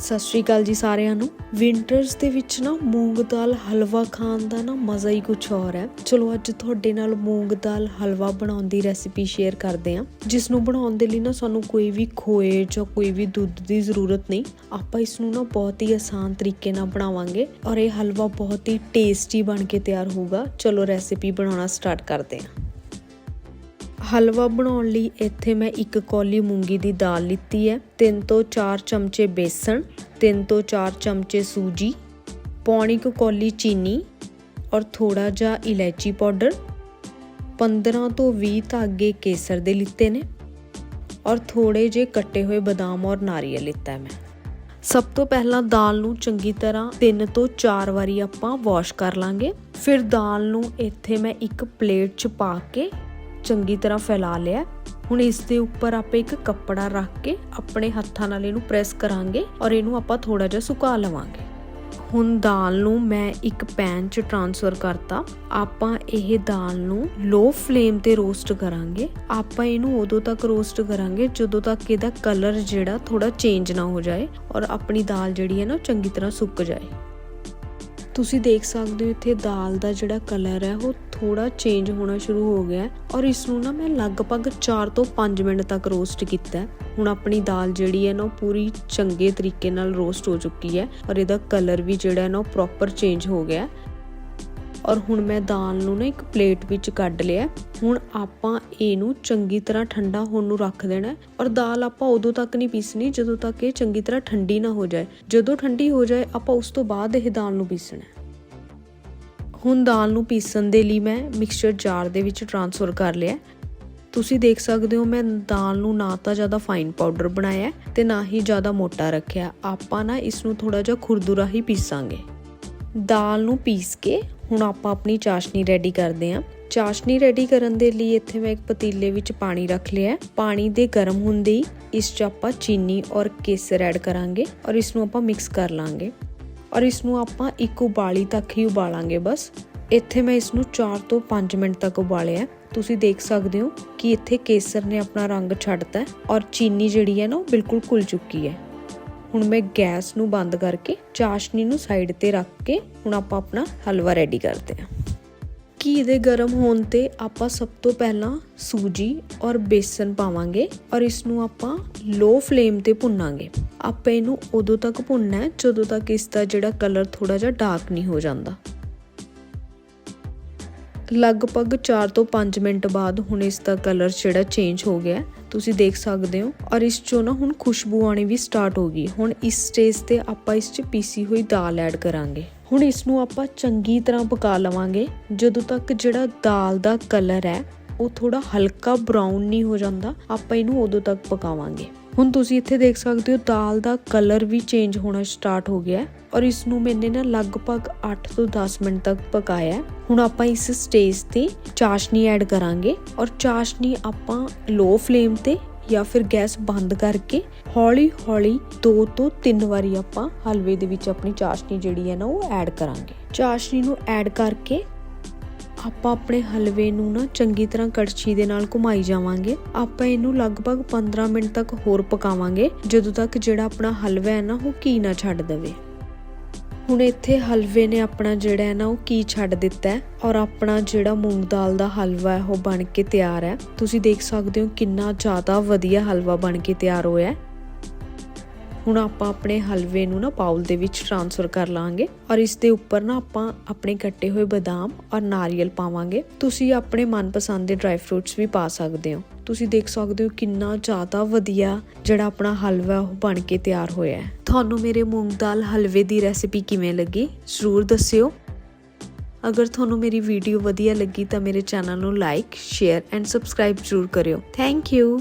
ਸਤਿ ਸ਼੍ਰੀ ਅਕਾਲ ਜੀ ਸਾਰਿਆਂ ਨੂੰ। ਵਿੰਟਰਸ ਦੇ ਵਿੱਚ ਨਾ ਮੂੰਗ ਦਾਲ ਹਲਵਾ ਖਾਣ ਦਾ ਨਾ ਮਜ਼ਾ ਹੀ ਕੁਝ ਹੋਰ ਹੈ। ਚਲੋ ਅੱਜ ਤੁਹਾਡੇ ਨਾਲ ਮੂੰਗ ਦਾਲ ਹਲਵਾ ਬਣਾਉਣ ਦੀ ਰੈਸਿਪੀ ਸ਼ੇਅਰ ਕਰਦੇ ਹਾਂ। ਜਿਸ ਨੂੰ ਬਣਾਉਣ ਦੇ ਲਈ ਨਾ ਸਾਨੂੰ ਕੋਈ ਵੀ ਖੋਏ ਜਾਂ ਕੋਈ ਵੀ ਦੁੱਧ ਦੀ ਜ਼ਰੂਰਤ ਨਹੀਂ। ਆਪਾਂ ਇਸ ਨੂੰ ਨਾ ਬਹੁਤ ਹੀ ਆਸਾਨ ਤਰੀਕੇ ਨਾਲ ਬਣਾਵਾਂਗੇ ਔਰ ਇਹ ਹਲਵਾ ਬਹੁਤ ਹੀ ਟੇਸਟੀ ਬਣ ਕੇ ਤਿਆਰ ਹੋਊਗਾ। ਚਲੋ ਰੈਸਿਪੀ ਬਣਾਉਣਾ ਸਟਾਰਟ ਕਰਦੇ ਹਾਂ। ਹਲਵਾ ਬਣਾਉਣ ਲਈ ਇੱਥੇ ਮੈਂ ਇੱਕ ਕੌਲੀ ਮੂੰਗੀ ਦੀ ਦਾਲ ਲਿੱਤੀ ਹੈ 3 ਤੋਂ 4 ਚਮਚੇ ਬੇਸਣ 3 ਤੋਂ 4 ਚਮਚੇ ਸੂਜੀ, ਪੌਣੀ ਕੁ ਕੌਲੀ ਚੀਨੀ ਔਰ ਥੋੜਾ ਜਿਹਾ ਇਲਾਇਚੀ ਪਾਊਡਰ 15 ਤੋਂ 20 ਧਾਗੇ ਕੇਸਰ ਦੇ ਲਿੱਤੇ ਨੇ ਔਰ ਥੋੜੇ ਜੇ ਕੱਟੇ ਹੋਏ ਬਦਾਮ ਔਰ ਨਾਰੀਅਲ ਲਿੱਤਾ ਮੈਂ। ਸਭ ਤੋਂ ਪਹਿਲਾਂ ਦਾਲ ਨੂੰ ਚੰਗੀ ਤਰ੍ਹਾਂ 3 ਤੋਂ 4 ਵਾਰੀ ਆਪਾਂ ਵਾਸ਼ ਕਰ ਲਾਂਗੇ। ਫਿਰ ਦਾਲ ਨੂੰ ਇੱਥੇ ਮੈਂ ਇੱਕ ਪਲੇਟ 'ਚ ਪਾ ਕੇ ਚੰਗੀ ਤਰ੍ਹਾਂ ਫੈਲਾ ਲਿਆ ਹੁਣ ਇਸ ਦੇ ਉੱਪਰ ਆਪਾਂ ਇੱਕ ਕੱਪੜਾ ਰੱਖ ਕੇ ਆਪਣੇ ਹੱਥਾਂ ਨਾਲ ਇਹਨੂੰ ਪ੍ਰੈਸ ਕਰਾਂਗੇ ਔਰ ਇਹਨੂੰ ਆਪਾਂ ਥੋੜਾ ਜਿਹਾ ਸੁਕਾ ਲਵਾਂਗੇ। ਹੁਣ ਦਾਲ ਨੂੰ ਮੈਂ ਇੱਕ ਪੈਨ 'ਚ ਟ੍ਰਾਂਸਫਰ ਕਰਤਾ। ਆਪਾਂ ਇਹ ਦਾਲ ਨੂੰ ਲੋ ਫਲੇਮ ਤੇ ਰੋਸਟ ਕਰਾਂਗੇ। ਆਪਾਂ ਇਹਨੂੰ ਉਦੋਂ ਤੱਕ ਰੋਸਟ ਕਰਾਂਗੇ ਜਦੋਂ ਤੱਕ ਇਹਦਾ ਕਲਰ ਜਿਹੜਾ ਥੋੜਾ ਚੇਂਜ ਨਾ ਹੋ ਜਾਏ ਔਰ ਆਪਣੀ ਦਾਲ ਜਿਹੜੀ ਹੈ ਨਾ ਚੰਗੀ ਤਰ੍ਹਾਂ ਸੁੱਕ ਜਾਏ। ਤੁਸੀਂ ਦੇਖ ਸਕਦੇ ਹੋ ਇੱਥੇ ਦਾਲ ਦਾ ਜਿਹੜਾ ਕਲਰ ਹੈ, ਉਹ ਥੋੜਾ ਚੇਂਜ ਹੋਣਾ ਸ਼ੁਰੂ ਹੋ ਗਿਆ ਔਰ ਇਸ ਨੂੰ ਨਾ ਮੈਂ ਲਗਭਗ 4 ਤੋਂ 5 ਮਿੰਟ ਤੱਕ ਰੋਸਟ ਕੀਤਾ ਹੁਣ ਆਪਣੀ ਦਾਲ ਜਿਹੜੀ ਹੈ ਨਾ, ਉਹ ਪੂਰੀ ਚੰਗੇ ਤਰੀਕੇ ਨਾਲ ਰੋਸਟ ਹੋ ਚੁੱਕੀ ਹੈ ਔਰ ਇਹਦਾ ਕਲਰ ਵੀ ਜਿਹੜਾ ਹੈ ਨਾ, ਉਹ ਪ੍ਰੋਪਰ ਚੇਂਜ ਹੋ ਗਿਆ ਔਰ ਹੁਣ ਮੈਂ ਦਾਲ ਨੂੰ ਨਾ ਇੱਕ ਪਲੇਟ ਵਿੱਚ ਕੱਢ ਲਿਆ। ਹੁਣ ਆਪਾਂ ਇਹਨੂੰ ਚੰਗੀ ਤਰ੍ਹਾਂ ਠੰਡਾ ਹੋਣ ਨੂੰ ਰੱਖ ਦੇਣਾ। ਔਰ ਦਾਲ ਆਪਾਂ ਉਦੋਂ ਤੱਕ ਨਹੀਂ ਪੀਸਣੀ, ਜਦੋਂ ਤੱਕ ਇਹ ਚੰਗੀ ਤਰ੍ਹਾਂ ਠੰਡੀ ਨਾ ਹੋ ਜਾਏ। ਜਦੋਂ ਠੰਡੀ ਹੋ ਜਾਏ, ਆਪਾਂ ਉਸ ਤੋਂ ਬਾਅਦ ਇਹ ਦਾਲ ਨੂੰ ਪੀਸਣਾ। ਹੁਣ ਦਾਲ ਨੂੰ ਪੀਸਣ ਦੇ ਲਈ ਮੈਂ ਮਿਕਸਚਰ ਜਾਰ ਦੇ ਵਿੱਚ ਟ੍ਰਾਂਸਫਰ ਕਰ ਲਿਆ। ਤੁਸੀਂ ਦੇਖ ਸਕਦੇ ਹੋ, ਮੈਂ ਦਾਲ ਨੂੰ ਨਾ ਤਾਂ ਜ਼ਿਆਦਾ ਫਾਈਨ ਪਾਊਡਰ ਬਣਾਇਆ ਹੈ ਤੇ ਨਾ ਹੀ ਜ਼ਿਆਦਾ ਮੋਟਾ ਰੱਖਿਆ। ਆਪਾਂ ਨਾ ਇਸ ਨੂੰ ਥੋੜਾ ਜਿਹਾ ਖੁਰਦੁਰਾ ਹੀ ਪੀਸਾਂਗੇ। ਦਾਲ ਨੂੰ ਪੀਸ ਕੇ ਹੁਣ ਆਪਾਂ ਆਪਣੀ ਚਾਸ਼ਨੀ ਰੈਡੀ ਕਰਦੇ ਹਾਂ। ਚਾਸ਼ਨੀ ਰੈਡੀ ਕਰਨ ਦੇ ਲਈ ਇੱਥੇ ਮੈਂ ਇੱਕ ਪਤੀਲੇ ਵਿੱਚ ਪਾਣੀ ਰੱਖ ਲਿਆ ਪਾਣੀ ਦੇ ਗਰਮ ਹੁੰਦੇ ਹੀ ਇਸ 'ਚ ਆਪਾਂ ਚੀਨੀ ਔਰ ਕੇਸਰ ਐਡ ਕਰਾਂਗੇ ਔਰ ਇਸ ਨੂੰ ਆਪਾਂ ਮਿਕਸ ਕਰ ਲਾਂਗੇ। ਔਰ ਇਸ ਨੂੰ ਆਪਾਂ ਇੱਕ ਉਬਾਲੀ ਤੱਕ ਹੀ ਉਬਾਲਾਂਗੇ ਬਸ। ਇੱਥੇ ਮੈਂ ਇਸ ਨੂੰ 4 ਤੋਂ 5 ਮਿੰਟ ਤੱਕ ਉਬਾਲਿਆ ਤੁਸੀਂ ਦੇਖ ਸਕਦੇ ਹੋ ਕਿ ਇੱਥੇ ਕੇਸਰ ਨੇ ਆਪਣਾ ਰੰਗ ਛੱਡਤਾ ਔਰ ਚੀਨੀ ਜਿਹੜੀ ਹੈ ਨਾ ਉਹ ਬਿਲਕੁਲ ਘੁਲ ਚੁੱਕੀ ਹੈ। ਹੁਣ ਮੈਂ ਗੈਸ ਨੂੰ ਬੰਦ ਕਰਕੇ ਚਾਸ਼ਨੀ ਨੂੰ ਸਾਈਡ ਤੇ ਰੱਖ ਕੇ ਹੁਣ ਆਪਾਂ ਆਪਣਾ ਹਲਵਾ ਰੈਡੀ ਕਰਦੇ ਹਾਂ। ਘੀ ਦੇ ਗਰਮ ਹੋਣ ਤੇ ਆਪਾਂ ਸਭ ਤੋਂ ਪਹਿਲਾਂ ਸੂਜੀ ਔਰ ਬੇਸਨ ਪਾਵਾਂਗੇ ਔਰ ਇਸ ਨੂੰ ਆਪਾਂ ਲੋ ਫਲੇਮ ਤੇ ਭੁੰਨਾਂਗੇ। ਆਪਾਂ ਇਹਨੂੰ ਉਦੋਂ ਤੱਕ ਭੁੰਨਣਾ ਹੈ ਜਦੋਂ ਤੱਕ ਇਸ ਦਾ ਜਿਹੜਾ ਕਲਰ ਥੋੜਾ ਜਿਹਾ ਡਾਰਕ ਨਹੀਂ ਹੋ ਜਾਂਦਾ। ਲਗਭਗ 4 ਤੋਂ 5 ਮਿੰਟ ਬਾਅਦ ਹੁਣ ਇਸ ਦਾ ਕਲਰ ਜਿਹੜਾ ਚੇਂਜ ਹੋ ਗਿਆ ਤੁਸੀਂ ਦੇਖ ਸਕਦੇ ਹੋ। ਔਰ ਇਸ ਚੋਂ ਨਾ ਹੁਣ ਖੁਸ਼ਬੂ ਆਣੀ ਵੀ ਸਟਾਰਟ ਹੋ ਗਈ। ਹੁਣ ਇਸ ਸਟੇਜ ਤੇ ਆਪਾਂ ਇਸ 'ਚ ਪੀਸੀ ਹੋਈ ਦਾਲ ਐਡ ਕਰਾਂਗੇ। ਹੁਣ ਇਸ ਨੂੰ ਆਪਾਂ ਚੰਗੀ ਤਰ੍ਹਾਂ ਪਕਾ ਲਵਾਂਗੇ। ਜਦੋਂ ਤੱਕ ਜਿਹੜਾ ਦਾਲ ਦਾ ਕਲਰ ਹੈ, ਉਹ ਥੋੜਾ ਹਲਕਾ ਬਰਾਊਨ ਨਹੀਂ ਹੋ ਜਾਂਦਾ, ਆਪਾਂ ਇਹਨੂੰ ਉਦੋਂ ਤੱਕ ਪਕਾਵਾਂਗੇ। ਹੁਣ ਤੁਸੀਂ ਇੱਥੇ ਦੇਖ ਸਕਦੇ ਹੋ ਦਾਲ ਦਾ ਕਲਰ ਵੀ ਚੇਂਜ ਹੋਣਾ ਸਟਾਰਟ ਹੋ ਗਿਆ ਔਰ ਇਸ ਨੂੰ ਮੈਨੇ ਨਾ ਲਗਭਗ 8 ਤੋਂ 10 ਮਿੰਟ ਤੱਕ ਪਕਾਇਆ ਹੁਣ ਆਪਾਂ ਇਸ ਸਟੇਜ ਤੇ ਚਾਸ਼ਨੀ ਐਡ ਕਰਾਂਗੇ ਔਰ ਚਾਸ਼ਨੀ ਆਪਾਂ ਲੋ ਫਲੇਮ ਤੇ ਜਾਂ ਫਿਰ ਗੈਸ ਬੰਦ ਕਰਕੇ ਹੌਲੀ ਹੌਲੀ 2 ਤੋਂ 3 ਵਾਰੀ ਆਪਾਂ ਹਲਵੇ ਦੇ ਵਿੱਚ ਆਪਣੀ ਚਾਸ਼ਨੀ ਜਿਹੜੀ ਹੈ ਨਾ ਉਹ ਐਡ ਕਰਾਂਗੇ। ਚਾਸ਼ਨੀ ਨੂੰ ਐਡ ਕਰਕੇ ਆਪਾਂ ਆਪਣੇ ਹਲਵੇ ਨੂੰ ਨਾ ਚੰਗੀ ਤਰ੍ਹਾਂ ਕੜਛੀ ਦੇ ਨਾਲ ਘੁਮਾਈ ਜਾਵਾਂਗੇ। ਆਪਾਂ ਇਹਨੂੰ ਲਗਭਗ 15 ਮਿੰਟ ਤੱਕ ਹੋਰ ਪਕਾਵਾਂਗੇ, ਜਦੋਂ ਤੱਕ ਜਿਹੜਾ ਆਪਣਾ ਹਲਵਾ ਹੈ ਨਾ, ਉਹ ਕੀ ਨਾ ਛੱਡ ਦੇਵੇ। ਹੁਣ ਇੱਥੇ ਹਲਵੇ ਨੇ ਆਪਣਾ ਜਿਹੜਾ ਹੈ ਨਾ, ਉਹ ਕੀ ਛੱਡ ਦਿੱਤਾ ਹੈ? ਔਰ ਆਪਣਾ ਜਿਹੜਾ ਮੂੰਗ ਦਾਲ ਦਾ ਹਲਵਾ ਹੈ, ਉਹ ਬਣ ਕੇ ਤਿਆਰ ਹੈ। ਤੁਸੀਂ ਦੇਖ ਸਕਦੇ ਹੋ ਕਿੰਨਾ ਜ਼ਿਆਦਾ ਵਧੀਆ ਹਲਵਾ ਬਣ ਕੇ ਤਿਆਰ ਹੋਇਆ ਹੈ। ਹੁਣ ਆਪਾਂ ਆਪਣੇ ਹਲਵੇ ਨੂੰ ਨਾ ਬਾਉਲ ਦੇ ਵਿੱਚ ਟ੍ਰਾਂਸਫਰ ਕਰ ਲਾਂਗੇ ਔਰ ਇਸ ਦੇ ਉੱਪਰ ਨਾ ਆਪਾਂ ਆਪਣੇ ਕੱਟੇ ਹੋਏ ਬਦਾਮ ਔਰ ਨਾਰੀਅਲ ਪਾਵਾਂਗੇ। ਤੁਸੀਂ ਆਪਣੇ ਮਨਪਸੰਦ ਦੇ ਡਰਾਈ ਫਰੂਟਸ ਵੀ ਪਾ ਸਕਦੇ ਹੋ। ਤੁਸੀਂ ਦੇਖ ਸਕਦੇ ਹੋ ਕਿੰਨਾ ਜ਼ਿਆਦਾ ਵਧੀਆ ਜਿਹੜਾ ਆਪਣਾ ਹਲਵਾ ਉਹ ਬਣ ਕੇ ਤਿਆਰ ਹੋਇਆ ਹੈ। ਤੁਹਾਨੂੰ ਮੇਰੇ ਮੂੰਗ ਦਾਲ ਹਲਵੇ ਦੀ ਰੈਸਿਪੀ ਕਿਵੇਂ ਲੱਗੀ ਜ਼ਰੂਰ ਦੱਸਿਓ। ਅਗਰ ਤੁਹਾਨੂੰ ਮੇਰੀ ਵੀਡੀਓ ਵਧੀਆ ਲੱਗੀ ਤਾਂ ਮੇਰੇ ਚੈਨਲ ਨੂੰ ਲਾਈਕ ਸ਼ੇਅਰ ਐਂਡ ਸਬਸਕ੍ਰਾਈਬ ਜ਼ਰੂਰ ਕਰਿਓ। Thank you